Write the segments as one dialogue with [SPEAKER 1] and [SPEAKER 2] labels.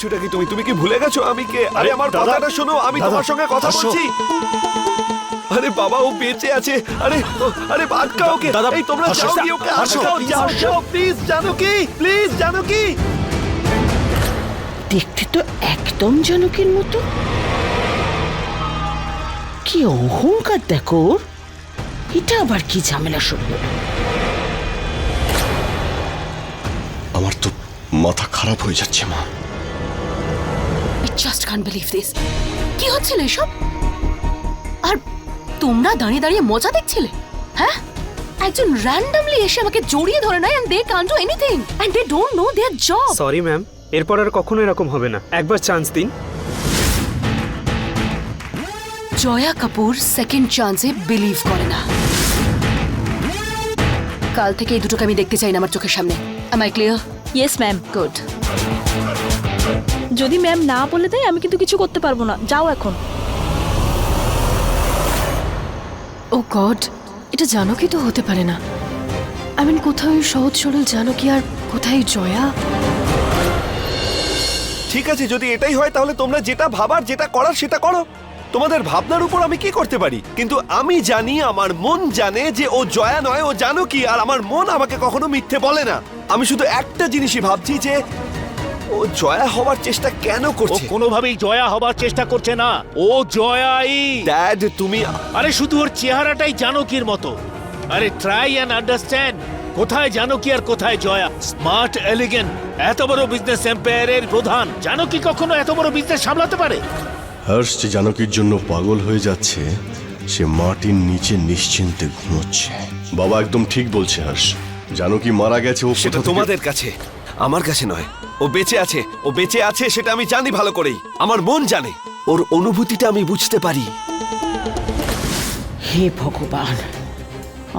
[SPEAKER 1] বলছোটা কি তুমি? তুমি কি ভুলে গেছো আমি কে? আরে আমার কথাটা শোনো আমি তোমার সঙ্গে কথা বলছি। আরে বাবা ও বেঁচে আছে। আরে আরে আটকাও ওকে।
[SPEAKER 2] দাদা,
[SPEAKER 1] এই তোমরা যাও কি ওকে আটকাও। যাও প্লিজ জানো কি? প্লিজ জানো কি?
[SPEAKER 3] দেখতে তো একদম জানকের মতো। কি অহংকার দেখো ওর। এটা আবার কি ঝামেলা শুনলো?
[SPEAKER 2] আমার তো মাথা খারাপ হয়ে যাচ্ছে মা।
[SPEAKER 4] জাস্ট কান্ট বিলিভ দিস কি হচ্ছিল এসব? আর তোমরা দাঁড়িয়ে দাঁড়িয়ে মজা দেখছিলে? হ্যাঁ? একজন র্যান্ডমলি এসে আমাকে জড়িয়ে ধরে নেয় and they can't do anything and they don't know their job
[SPEAKER 5] sorry ma'am এরপর আর কখনো এরকম হবে না। একবার চান্স দিন।
[SPEAKER 4] জয়া কাপুর সেকেন্ড চান্সে বিলিভ করে না। কাল থেকে এই দুটোকে আমি দেখতে চাই না আমার চোখের সামনে। I clear
[SPEAKER 6] yes ma'am
[SPEAKER 4] good
[SPEAKER 6] যদি ম্যাম না বলে দেয় আমি কিন্তু কিছু করতে পারব না। যাও এখন।
[SPEAKER 7] ও গড এটা জানো কি তো হতে পারে না। আই মিন কোথাও ওই সহজ সরল জানো কি আর কোথায় জয়া?
[SPEAKER 1] ঠিক আছে যদি এটাই হয় তাহলে তোমরা যেটা ভাবার যেটা করার সেটা করো। তোমাদের ভাবনার উপর আমি কি করতে পারি? কিন্তু আমি জানি আমার মন জানে যে ও জয়া নয় ও জানো কি আর আমার মন আমাকে কখনো মিথ্যে বলে না। আমি শুধু একটা জিনিসই ভাবছি যে ও জয়া হওয়ার চেষ্টা কেন
[SPEAKER 8] ও
[SPEAKER 1] করছে
[SPEAKER 8] কোনোভাবেই জয়া হবার চেষ্টা করছে না। ও জয়াই।
[SPEAKER 1] ড্যাড তুমি
[SPEAKER 8] আরে শুধু ওর চেহারাটাই জানকীর মতো। আরে ট্রাই অ্যান্ড আন্ডারস্ট্যান্ড কোথায় জানকী আর কোথায় জয়া? স্মার্ট এলিগেন্ট এত বড় বিজনেস এম্পায়ারের প্রধান। জানকী কখনো এত বড় বিজনেস সামলাতে পারে?
[SPEAKER 2] হর্ষ যে জানকীর জন্য পাগল হয়ে যাচ্ছে সে মাটির নিচে নিশ্চিন্তে ঘুমোচ্ছে। বাবা একদম ঠিক বলছে হর্ষ জানকী মারা গেছে ও
[SPEAKER 1] সেটা
[SPEAKER 2] কোথা থেকে-
[SPEAKER 1] তোমাদের কাছে আমার কাছে নয়। ও বেঁচে আছে ও বেঁচে আছে সেটা আমি জানি ভালো করেই। আমার মন জানে। ওর অনুভূতিটা আমি বুঝতে পারি।
[SPEAKER 3] হে ভগবান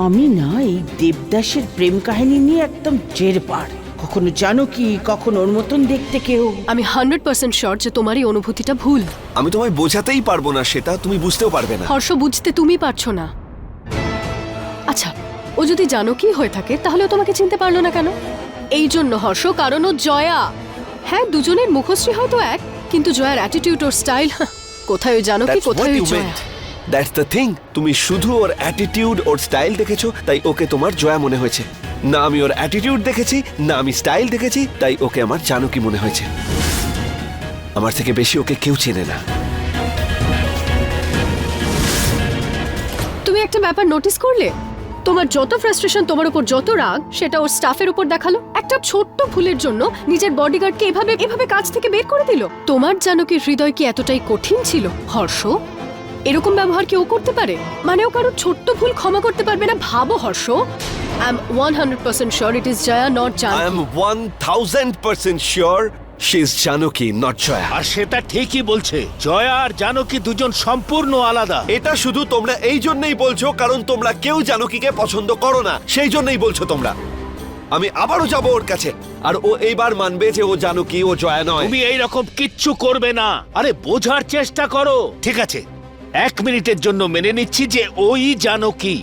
[SPEAKER 3] আমি না এই দেবদাসের প্রেম কাহিনী নিয়ে একদম জের পার কখনো জানো কি কখনো ওর মতন দেখতে কেউ?
[SPEAKER 7] আমি হান্ড্রেড পার্সেন্ট শিওর যে তোমার এই অনুভূতিটা ভুল।
[SPEAKER 1] আমি তোমায় বোঝাতেই পারব না সেটা তুমি বুঝতেও পারবে না।
[SPEAKER 7] হর্ষ বুঝতে তুমি পারছ না। আচ্ছা ও যদি জানো কি হয়ে থাকে তাহলে ও তোমাকে চিনতে পারল না কেন? এই জন্য হর্ষ কারণ ও জয়া। হ্যাঁ দুজনের মুখশ্রী হয়তো এক কিন্তু জয়ার অ্যাটিটিউড ওর স্টাইল কোথায় ওই জানো কি
[SPEAKER 1] That's what
[SPEAKER 7] কোথায় ওই
[SPEAKER 1] you
[SPEAKER 7] Jaya?
[SPEAKER 1] meant. That's the thing. তুমি শুধু ওর অ্যাটিটিউড ওর স্টাইল দেখেছ তাই ওকে তোমার জয়া মনে হয়েছে। না আমি ওর অ্যাটিটিউড দেখেছি না আমি স্টাইল দেখেছি তাই ওকে আমার জানুকি মনে হয়েছে। আমার থেকে বেশি ওকে কেউ চেনে না।
[SPEAKER 7] তুমি একটা ব্যাপার নোটিস করলে? তোমার যত ফ্রাস্ট্রেশন তোমার উপর যত রাগ, সেটা ওর স্টাফের উপর দেখাল। একটা ছোট্ট ভুলের জন্য নিজের বডিগার্ডকে এভাবে এভাবে কাজ থেকে বের করে দিল। তোমার জানো কি হৃদয় কি এতটাই কঠিন ছিল? হর্ষ, এরকম ব্যবহার কেউ করতে পারে? মানে ও কারও ছোট্ট ভুল ক্ষমা করতে পারবে না? ভাবো Harsh. I am one hundred percent sure it is Jaya not
[SPEAKER 1] I
[SPEAKER 7] জান
[SPEAKER 1] am one thousand percent sure she is Janaki not Jaya
[SPEAKER 8] আর সেটা ঠিকই বলছে। জয়া আর জানকী দুজন সম্পূর্ণ আলাদা।
[SPEAKER 1] এটা শুধু তোমরা এই জন্যই বলছো কারণ তোমরা কেউ জানুকিকে পছন্দ করো না। সেই জন্যই বলছো তোমরা। আমি আবারও যাব ওর কাছে। আর ও এইবার মানবে যে ও জানুকি ও জয়া নয়।
[SPEAKER 8] তুমি এই রকম কিচ্ছু করবে না। আরে বোঝার চেষ্টা করো। ঠিক আছে। এক মিনিটের জন্য মেনে নিচ্ছি যে ওই জানো কি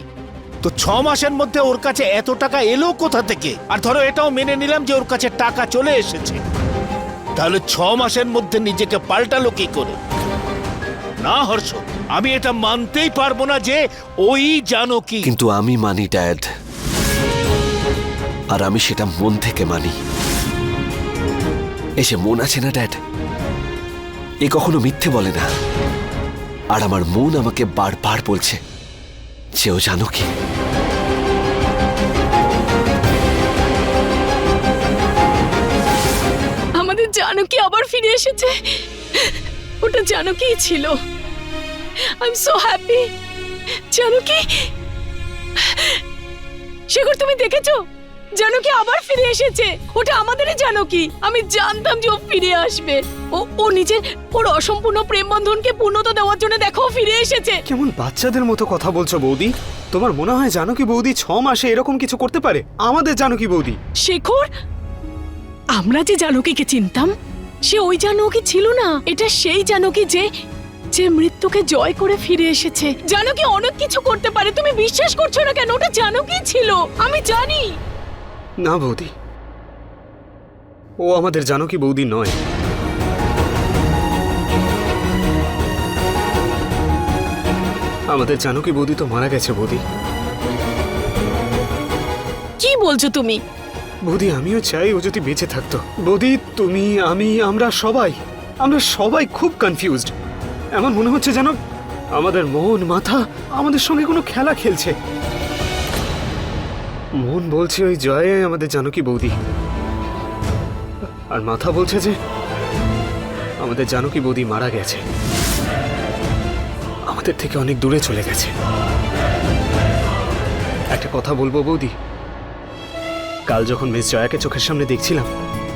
[SPEAKER 8] তো ছ মাসের মধ্যে ওর কাছে এত টাকা এলো কোথা থেকে? আর ধরো এটাও মেনে নিলাম যে ওর কাছে টাকা চলে এসেছে। তাহলে ছ মাসের মধ্যে নিজেকে পাল্টালো কি করে? না, হর্ষ, আমি এটা মানতেই পারব না যে ওই জানো কি।
[SPEAKER 1] কিন্তু আমি মানি, ড্যাড। আর আমি সেটা মন থেকে মানি। এসে মন আছে না, ড্যাড? এ কখনো মিথ্যে বলে না। আর আমার মন আমাকে বারবার বলছে, যে ও জানো কি।
[SPEAKER 7] আমাদের জানো কি আবার ফিরে এসেছে। ওটা জানো কি ছিল। আই এম সো হ্যাপি জানো কি শেখর তুমি দেখেছ? জানো কি আবার ফিরে এসেছে। ওটা আমাদেরই জানো কি আমি জানতাম যে ও ফিরে আসবে। ও ও নিজের ওর অসম্পূর্ণ প্রেম বন্ধনকে পূর্ণতা দেওয়ার জন্য দেখো ফিরে এসেছে।
[SPEAKER 5] কেমন বাচ্চাদের মতো কথা বলছো বৌদি? তোমার মনে হয় জানো কি বৌদি ছ মাসে এরকম কিছু করতে পারে? আমাদের জানো কি বৌদি।
[SPEAKER 7] শেখর আমরা যে জানকীকে চিনতাম সে ওই জানকী ছিল না। এটা সেই জানকী যে যে মৃত্যুকে জয় করে ফিরে এসেছে। জানকী অনেক কিছু করতে পারে তুমি বিশ্বাস করছ না কেন? ওটা জানকী ছিল আমি জানি।
[SPEAKER 5] না বৌদি ও আমাদের জানকী বৌদি নয়। আমাদের জানকী বৌদি তো মারা গেছে বৌদি।
[SPEAKER 6] কি বলছো তুমি?
[SPEAKER 5] বৌদি, আমিও চাই ও যদি বেঁচে থাকতো। বৌদি, তুমি, আমি, আমরা সবাই আমরা সবাই খুব কনফিউজড এমন মনে হচ্ছে যেন আমাদের মন, মাথা আমাদের সঙ্গে কোনো খেলা খেলছে। মন বলছে ওই জয়ে আমাদের জানকী বৌদি। আর মাথা বলছে যে আমাদের জানকী বৌদি মারা গেছে। আমাদের থেকে অনেক দূরে চলে গেছে। একটা কথা বলব বৌদি কাল যখন মিস জয়াকে চোখের সামনে দেখছিলাম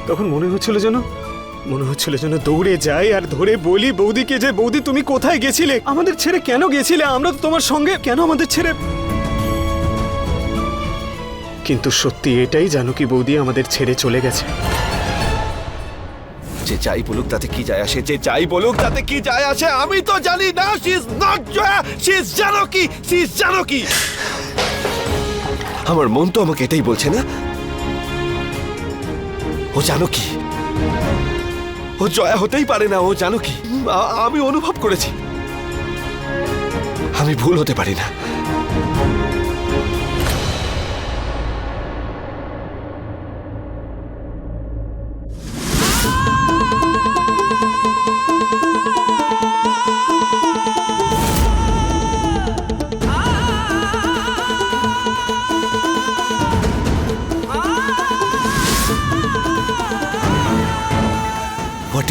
[SPEAKER 5] তখন মনে হচ্ছিল যেন মনে হচ্ছিল যেন দৌড়ে যাই আর ধরে বলি বৌদিকে যে বৌদি তুমি কোথায় গেছিলে? আমাদের ছেড়ে কেন গেছিলে? আমরা তো তোমার সঙ্গে কেন আমাদের ছেড়ে কিন্তু সত্যি এটাই জানো কি বৌদি আমাদের ছেড়ে চলে গেছে।
[SPEAKER 1] যে যাই বলুক তাতে কি যায় আসে? যে যাই বলুক তাতে কি যায় আসে? আমি তো জানি না she is not Jaya she is Janaki she is Janaki আমার মন তো আমাকে এটাই বলছে না ও জানো কি? ও জয়া হতেই পারে না, ও জানো কি? আমি অনুভব করেছি। আমি ভুল হতে পারি না।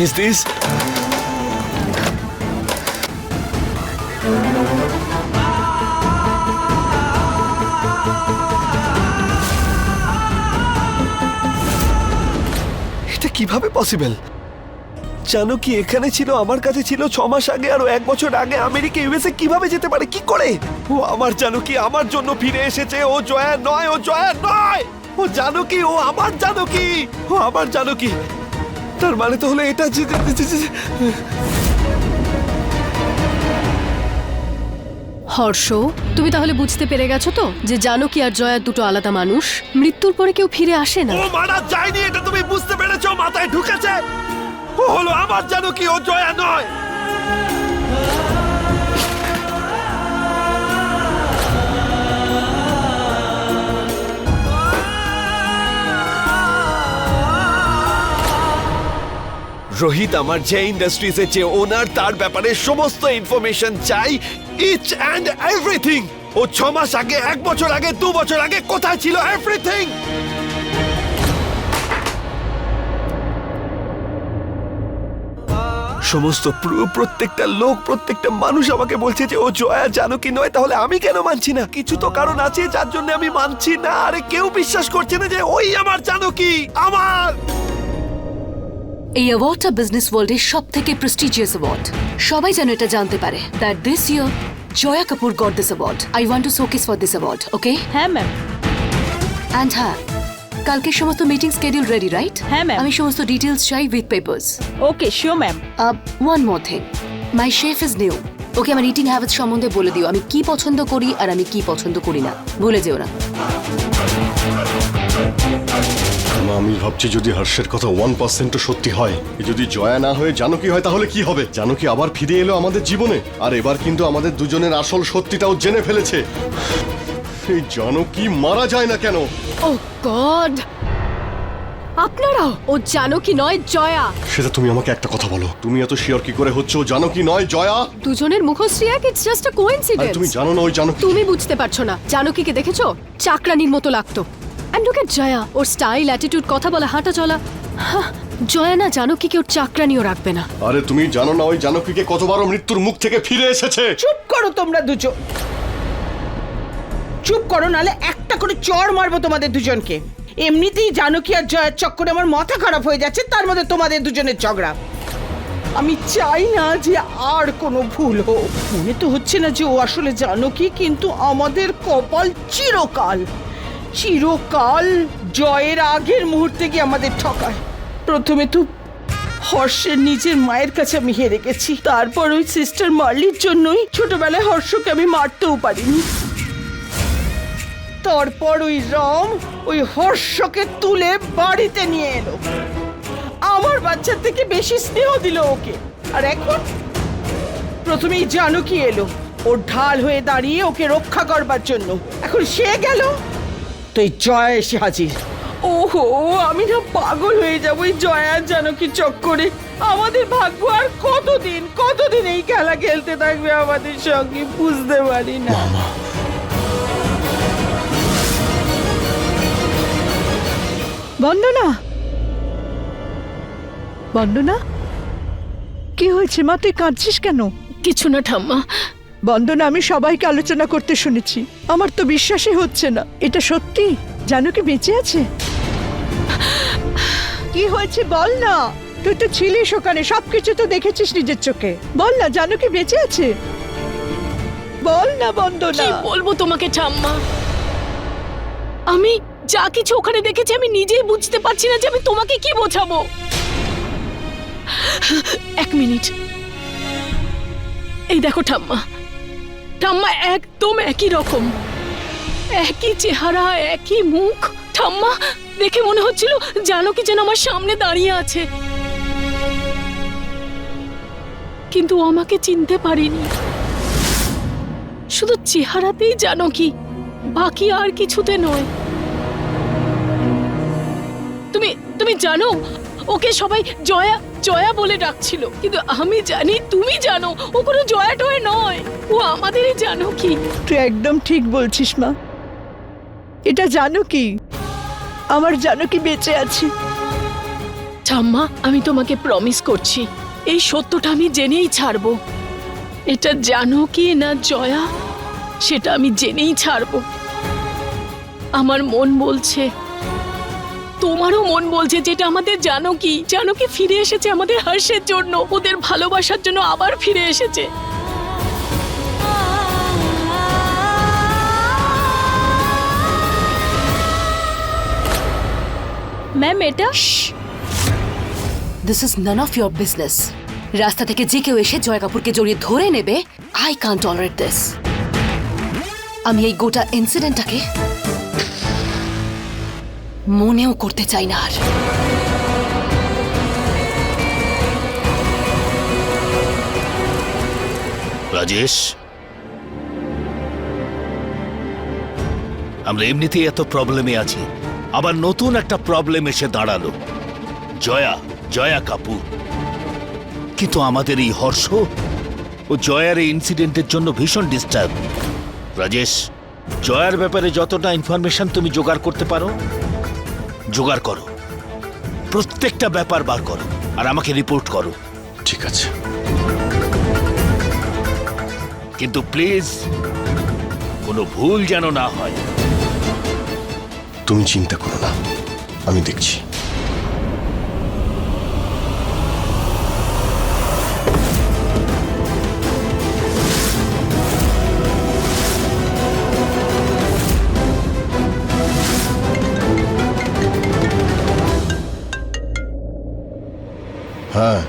[SPEAKER 1] ইজ দিস এটা কীভাবে পসিবল জানো কি, এখানে ছিল, আমার কাছে ছিল ছ মাস আগে আর এক বছর আগে আমেরিকা ইউএসএ কীভাবে যেতে পারে? কি করে? ও আমার জানো কি, আমার জন্য ফিরে এসেছে। ও জয়া নয়, ও জয়া নয়! ও জানো কি, ও আমার জানো কি, ও আমার জানো কি। তার মানে তো হলো এটা যে-
[SPEAKER 7] হর্ষ তুমি তাহলে বুঝতে পেরে গেছো তো যে জানো কি আর জয়া দুটো আলাদা মানুষ? মৃত্যুর পরে কেউ ফিরে আসে না।
[SPEAKER 1] ও মারা যায়নি এটা তুমি বুঝতে পেরেছ মাথায় ঢুকেছে। ও হলো আমার জানো কি ও জয়া নয়। রোহিত আমার যে ইন্ডাস্ট্রিজের যে ওনার তার ব্যাপারে সমস্ত ইনফরমেশন চাই ইচ অ্যান্ড এভরিথিং ও ছ মাস আগে, এক বছর আগে, দু বছর আগে কোথায় ছিল এভরিথিং সমস্ত প্রত্যেকটা লোক, প্রত্যেকটা মানুষ আমাকে বলছে যে, ও জয়া, জানো কি নয়? তাহলে আমি কেন মানছি না? কিছু তো কারণ আছে, যার জন্য আমি মানছি না। আরে কেউ বিশ্বাস করছে না যে ওই আমার জানো কি? আমার
[SPEAKER 4] এই অ্যাওয়ার্ডটা বিজনেস ওয়ার্ল্ডের সব থেকে প্রেস্টিজিয়াস অ্যাওয়ার্ড সবাই যেন এটা জানতে পারে। That this year Jaya Kapoor got this award I want to showcase for this award okay
[SPEAKER 6] হ্যাঁ ম্যাম
[SPEAKER 4] অ্যান্ড হ্যাঁ কালকে সমস্ত মিটিং স্কেডিউল রেডি রাইট
[SPEAKER 6] হ্যাঁ, ম্যাম
[SPEAKER 4] আমি সমস্ত ডিটেলস চাই with papers
[SPEAKER 6] okay sure ma'am
[SPEAKER 4] one more thing my chef is new okay আমার eating habits সম্বন্ধে বলে দিও। আমি কি পছন্দ করি আর আমি কি পছন্দ করি না। ভুলে যেও না।
[SPEAKER 2] আমি ভাবছি যদি হর্ষের কথা ওয়ান পার্সেন্টও সত্যি হয় এ যদি জয়া না হয়ে জানো কি হয় তাহলে কি হবে? জানো কি আবার ফিরে এলো আমাদের জীবনে আর এবার কিন্তু আমাদের দুজনের আসল সত্যিটাও জেনে ফেলেছে। এই জানো কি মারা যায় না কেন?
[SPEAKER 7] Oh God! আপনারাও ও জানো কি নয় জয়া।
[SPEAKER 2] সেটা তুমি আমাকে একটা কথা বলো। তুমি এত শিওর কি করে হচ্ছে ও জানো কি নয় জয়া?
[SPEAKER 7] দুজনের মুখশ্রী এক ইটস জাস্ট আ কোইন্সিডেন্স
[SPEAKER 2] তুমি জানো না ওই জানো
[SPEAKER 7] তুমি বুঝতে পারছ না। জানকীকে দেখেছ? চাকরানির মতো লাগতো। অ্যান্ড লুক জয়া ওর স্টাইল অ্যাটিটিউড কথা বলা হাঁটা চলা। জয়া না জানকীকে ওর চাকরানিও রাখবে না।
[SPEAKER 2] আরে তুমি জানো না ওই জানকীকে কতবারও মৃত্যুর মুখ থেকে ফিরে এসেছে?
[SPEAKER 3] চুপ করো তোমরা দুজন চুপ করো নালে একটা করে চড় মারবো তোমাদের দুজনকে। এমনিতেই জানো কি আর জয়ের চক্করে আমার মাথা খারাপ হয়ে যাচ্ছে তার মধ্যে তোমাদের দুজনের ঝগড়া। আমি চাই না যে আর কোনো ভুল হোক। মনে তো হচ্ছে না যে ও আসলে জানো কি কিন্তু আমাদের কপাল চিরকাল। চিরকাল জয়ের আগের মুহূর্তে গিয়ে আমাদের ঠকায়। প্রথমে তো হর্ষের নিজের মায়ের কাছে আমি হেরে গেছি। তারপর ওই সিস্টার মার্লির জন্যই ছোটবেলায় হর্ষকে আমি মারতেও পারিনি। তারপর ওই রাম ওই হর্ষকে তুলে বাড়িতে নিয়ে এলো। আমার বাচ্চার থেকে বেশি স্নেহ দিল ওকে। আর এখন? প্রথমেই জানো কি এলো? ওর ঢাল হয়ে দাঁড়িয়ে ওকে রক্ষা করবার জন্য। এখন সে গেল? তো এই জয় এসে হাজির। ওহো আমি না পাগল হয়ে যাব এই জয়ার জানকি চক্করে। আমাদের ভাগ্য আর কতদিন কতদিন এই খেলা খেলতে থাকবে আমাদের সঙ্গে বুঝতে পারি না।
[SPEAKER 9] বন্দনা? বন্দনা? কি হয়েছে মা তুই কাঁদছিস কেন?
[SPEAKER 6] কিছু না ঠাম্মা
[SPEAKER 9] বন্দনা, আমি সবাইকে আলোচনা করতে শুনেছি। আমার তো বিশ্বাসই হচ্ছে না। এটা সত্যি? জানো কি বেঁচে আছে? কি হয়েছে বল না? তুই তো ছিলিস ওখানে, সবকিছু তো দেখেছিস নিজের চোখে। বল না, জানো কি বেঁচে আছে? বল না বন্দনা।
[SPEAKER 6] বলব তোমাকে ঠাম্মা? আমি যা কিছু ওখানে দেখেছি, আমি নিজেই বুঝতে পারছি না যে আমি তোমাকে কি বোঝাবো। এক মিনিট। এই দেখো ঠাম্মা ঠাম্মা একদম একই রকম। একই চেহারা, একই মুখ। ঠাম্মা, দেখে মনে হচ্ছিল জানো কি যেন আমার সামনে দাঁড়িয়ে আছে। কিন্তু আমাকে চিনতে পারিনি। শুধু চেহারাতেই জানো কি, বাকি আর কিছুতে নয়। তুমি তুমি জানো, ওকে সবাই জয়া জয়া বলে ডাকছিল। কিন্তু আমি জানি তুমি জানো ও কোনো জয়া টয়া নয়। ও আমাদেরই জানো কি।
[SPEAKER 9] তুই একদম ঠিক বলছিস মা। এটা জানো কি? আমার জানো কি বেঁচে আছে।
[SPEAKER 6] ঠাম্মা আমি তোমাকে প্রমিস করছি এই সত্যটা আমি জেনেই ছাড়বো। এটা জানো কি না জয়া? সেটা আমি জেনেই ছাড়বো। আমার মন বলছে তোমারও মন বলছে যেটা আমাদের জানো কি জানো কি ফিরে এসেছে আমাদের হর্ষের জন্য। ওদের ভালোবাসার জন্য আবার ফিরে এসেছে।
[SPEAKER 7] ম্যাম এটা
[SPEAKER 4] this is none of your business রাস্তা থেকে যে কেউ এসে জয় কাপুরকে জড়িয়ে ধরে নেবে আই কান টলারেট দিস আমি এই গোটা ইনসিডেন্টটাকে মনেও করতে চাই না আর।
[SPEAKER 8] রাজেশ? আমরা এমনিতেই এত প্রবলেমে আছি। আবার নতুন একটা প্রবলেম এসে দাঁড়াল। জয়া জয়া কাপুর। কিন্তু আমাদের এই হর্ষ? ও জয়ার এই ইনসিডেন্টের জন্য ভীষণ ডিস্টার্ব রাজেশ, জয়ার ব্যাপারে যতটা ইনফরমেশন তুমি জোগাড় করতে পারো জোগাড় করো। প্রত্যেকটা ব্যাপার বার করো আর আমাকে রিপোর্ট করো।
[SPEAKER 2] ঠিক আছে।
[SPEAKER 8] কিন্তু প্লিজ কোনো ভুল যেন না হয়।
[SPEAKER 2] তুমি চিন্তা করো না আমি দেখছি। হ্যাঁ।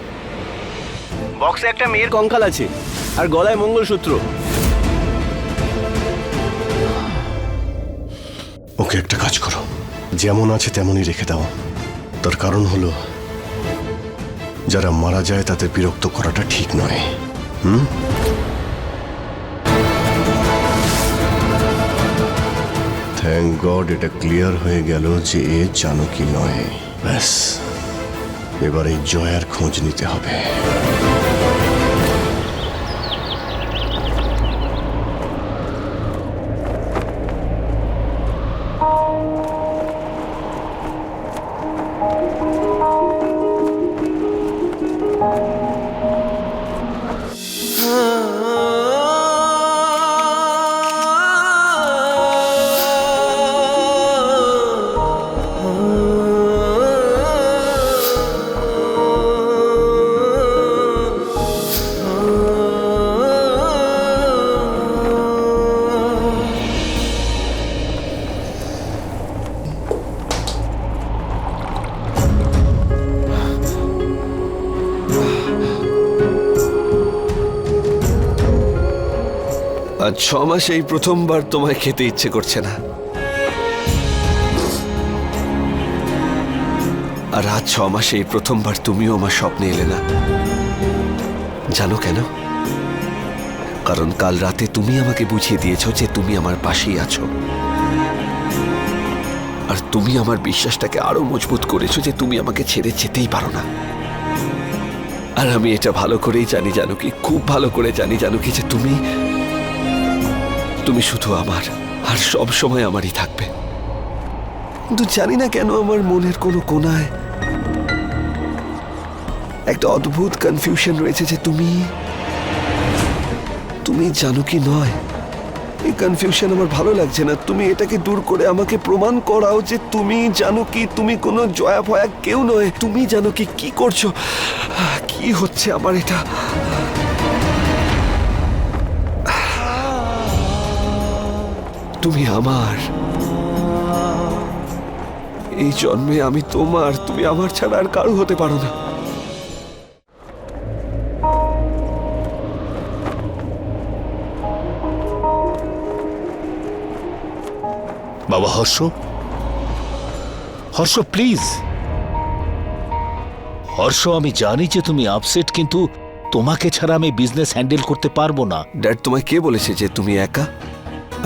[SPEAKER 1] বক্সে একটা মেয়ের কঙ্কাল আছে আর গলায় মঙ্গলসূত্র।
[SPEAKER 2] ওকে একটা কাজ করো। যেমন আছে তেমনই রেখে দাও। তার কারণ হলো যারা মারা যায় তাদের বিরক্ত করাটা ঠিক নয়। হুম? থ্যাংক গড এটা ক্লিয়ার হয়ে গেল যে এ জানকি নয়। ব্যাস। এবার এই জয়ার খোঁজ নিতে হবে।
[SPEAKER 1] thank ছ মাসে এই প্রথমবার তোমায় খেতে ইচ্ছে করছে না। আর আজ ছ মাসে এই প্রথমবার তুমিও আমার স্বপ্নে এলে না। জানো কেন? কারণ কাল রাতে তুমি আমাকে বুঝিয়ে দিয়েছ যে তুমি আমার পাশেই আছো। আর তুমি আমার বিশ্বাসটাকে আরও মজবুত করেছ যে তুমি আমাকে ছেড়ে যেতেই পারো না। আর আমি এটা ভালো করেই জানি, জানো কি? খুব ভালো করে জানি, জানো কি? যে তুমি তুমি শুধু আমার, আর সব সময় আমারই থাকবে। কিন্তু জানি না কেন আমার মনের কোনো কোনায় একটা অদ্ভুত কনফিউশন রয়েছে যে তুমি তুমি জানো কি নয়। এই কনফিউশন আমার ভালো লাগছে না। তুমি এটাকে দূর করে আমাকে প্রমাণ করাও যে তুমি জানো কি, তুমি কোনো জয়া ভয়া কেউ নয়। তুমি জানো কি কি করছ? কি হচ্ছে আমার এটা? তুমি আমার। এই জন্মে আমি তোমার তুমি আমার ছাড়া আর কারও হতে পারো না।
[SPEAKER 8] বাবা হর্ষ। হর্ষ প্লিজ। হর্ষ আমি জানি যে তুমি আপসেট কিন্তু তোমাকে ছাড়া আমি বিজনেস হ্যান্ডেল করতে পারব না।
[SPEAKER 1] ড্যাড তোমায় কে বলেছে যে তুমি একা?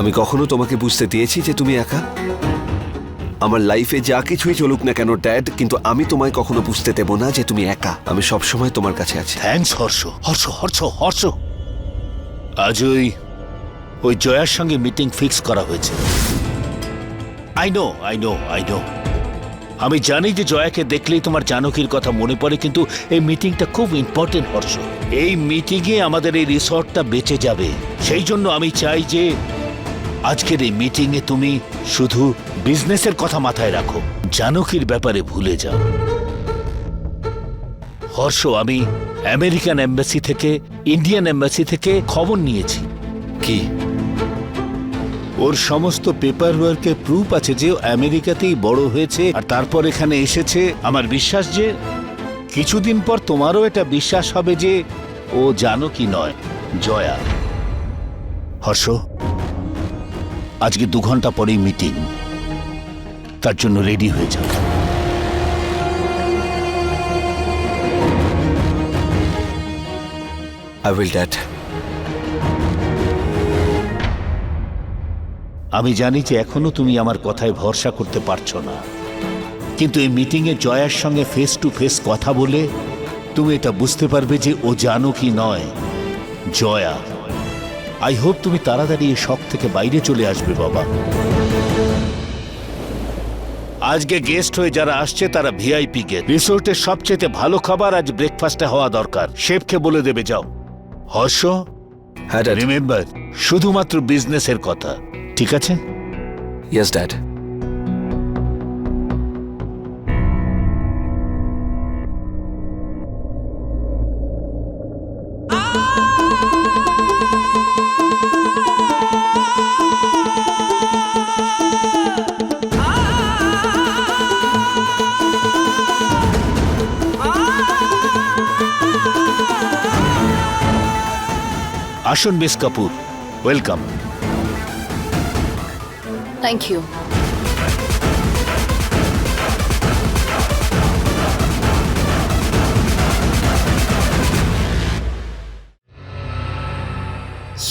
[SPEAKER 1] আমি কখনো তোমাকে বুঝতে দিয়েছি যে তুমি একা। আমার লাইফে যা কিছুই চলুক না কেন ড্যাড কিন্তু আমি তোমায় কখনো বুঝতে দেব না যে তুমি একা। আমি সব সময় তোমার কাছে আছি।
[SPEAKER 8] থ্যাঙ্কস হর্ষ হর্ষ হর্ষ হর্ষ। আজ ওই ওই জয়ার সঙ্গে মিটিং ফিক্স করা হয়েছে। I know I know I know আমি জানি যে জয়াকে দেখলেই তোমার জানকীর কথা মনে পড়ে, কিন্তু এই মিটিংটা খুব ইম্পর্টেন্ট হর্ষ। এই মিটিংয়ে আমাদের এই রিসর্টটা বেঁচে যাবে। সেই জন্য আমি চাই যে আজকের এই মিটিংয়ে তুমি শুধু বিজনেসের কথা মাথায় রাখো। জানকীর ব্যাপারে ভুলে যাও। হর্ষ, আমি আমেরিকান এম্বাসি থেকে ইন্ডিয়ান এম্বাসি থেকে খবর নিয়েছি।
[SPEAKER 1] কি?
[SPEAKER 8] ওর সমস্ত পেপার ওয়ার্কে প্রুফ আছে যে আমেরিকাতেই বড় হয়েছে আর তারপর এখানে এসেছে। আমার বিশ্বাস যে কিছুদিন পর তোমারও এটা বিশ্বাস হবে যে ও জানো কি নয়, জয়া। হর্ষ আজকে দু ঘণ্টা পরেই মিটিং তার জন্য রেডি হয়ে যাও।
[SPEAKER 1] আই উইল ড্যাড
[SPEAKER 8] আমি জানি যে এখনও তুমি আমার কথায় ভরসা করতে পারছ না। কিন্তু এই মিটিংয়ে জয়ার সঙ্গে ফেস টু ফেস কথা বলে তুমি এটা বুঝতে পারবে যে ও জানো কি নয় জয়া। আই হোপ তুমি তাড়াতাড়ি এই শখ থেকে বাইরে চলে আসবে বাবা। আজকে গেস্ট হয়ে যারা আসছে তারা ভিআইপি গেট রিসোর্টের সবচেয়ে ভালো খাবার আজ ব্রেকফাস্টে হওয়া দরকার। শেফকে বলে দেবে যাও। হর্ষ
[SPEAKER 1] হ্যাঁ
[SPEAKER 8] রিমেম্বার শুধুমাত্র বিজনেসের কথা। ঠিক আছে?
[SPEAKER 1] ইয়েস ড্যাড
[SPEAKER 8] আসুন miss Kapoor. Welcome.
[SPEAKER 4] Thank you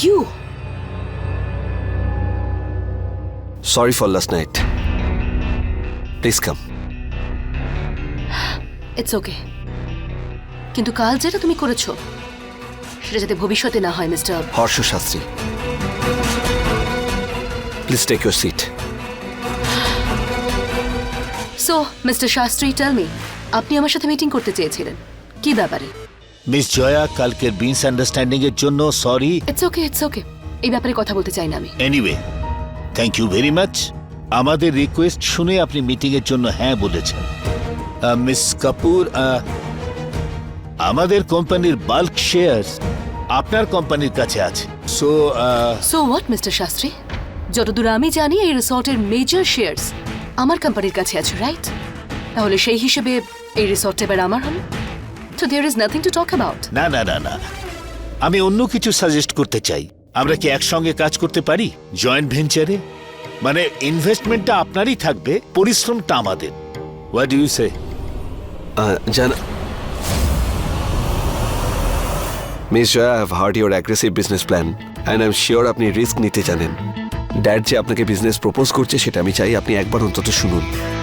[SPEAKER 4] you
[SPEAKER 1] sorry for last night please come
[SPEAKER 4] it's okay কিন্তু কাল যেটা তুমি করেছ সেটা যাতে ভবিষ্যতে না হয় mister.
[SPEAKER 1] Harsh Shastri please take your seat.
[SPEAKER 4] So mister Shastri tell me আপনি আমার সাথে মিটিং করতে চেয়েছিলেন। কি ব্যাপারে?
[SPEAKER 8] মিস জয়া কালকের মিস আন্ডারস্ট্যান্ডিং এর জন্য sorry.
[SPEAKER 4] It's okay it's okay এই ব্যাপারে কথা বলতে চাই না আমি।
[SPEAKER 8] Anyway thank you very much আমাদের রিকোয়েস্ট শুনে আপনি মিটিং এর জন্য হ্যাঁ বলেছেন। মিস কাপুর আহ, আমাদের কোম্পানির বাল্ক শেয়ার আপনার কোম্পানির কাছে আছে। So
[SPEAKER 4] so what mister Shastri যতদূর আমি জানি এই রিসর্টের মেজর শেয়ারস আমার কোম্পানির কাছে আছে রাইট তাহলে সেই হিসেবে এই রিসর্ট এবার আমার হবে। তো there is nothing to talk about
[SPEAKER 8] না না না না। আমি অন্য কিছু সাজেস্ট করতে চাই। আমরা কি একসঙ্গে কাজ করতে পারি? জয়েন্ট ভেঞ্চারে মানে ইনভেস্টমেন্টটা আপনারই থাকবে পরিশ্রমটা আমাদের। হোয়াট ইউ সে
[SPEAKER 1] জান miss Jaya have heard your aggressive business plan and I am sure আপনি রিস্ক নিতে জানেন। ড্যাড যে আপনাকে বিজনেস প্রপোজ করছে, সেটা আমি চাই আপনি একবার অন্তত শুনুন।